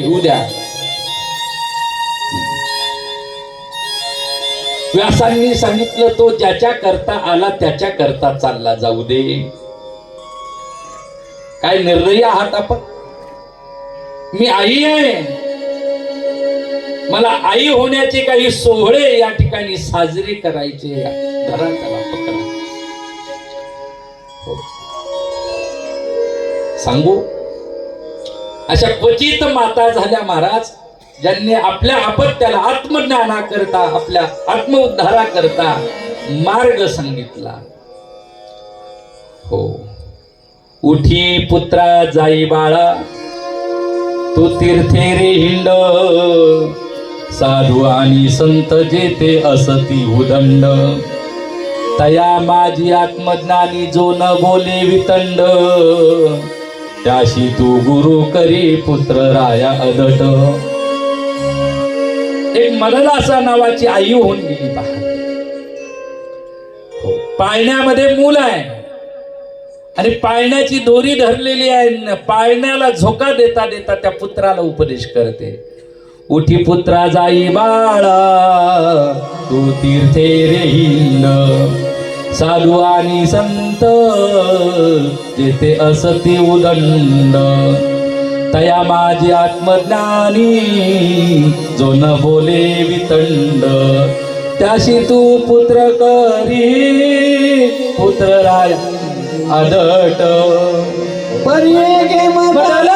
घेऊ द्या व्यासांनी सांगितलं तो ज्याच्या करता आला त्याच्या करता चालला जाऊ दे. काय निर्णय आहात आपण? मी आई आहे. मला आई होण्याचे काही सोहळे या ठिकाणी साजरे करायचे धरा त्याला पकडा. हो. सांगू? अशा क्वचित माता झाल्या महाराज ज्यांनी आपल्या अपत्याला आत्मज्ञाना करता आपल्या आत्मउद्धारा करता मार्ग सांगितला. हो. उठी पुत्रा जाई बाळा तू तीर्थे रे हिंड. साधू आणि संत जेते असती उदंड. तया माझी आत्मज्ञानी जो न बोले वितंड. त्याशी तू गुरु करी पुत्र राया अदट. एक मनलासा नावाची आई होऊन गेली हो, पाळण्यामध्ये मूल आहे. आणि पाळण्याची दोरी धरलेली आहे. न पाळण्याला झोका देता देता त्या पुत्राला उपदेश करते. उठी पुत्रा जाई बाळा तू तीर्थे रे साधू आणि संत जेथे असती उदंड. तया माझी आत्मज्ञानी जो न बोले वितंड. त्याशी तू पुत्र करी पुत्र राय आदट बदल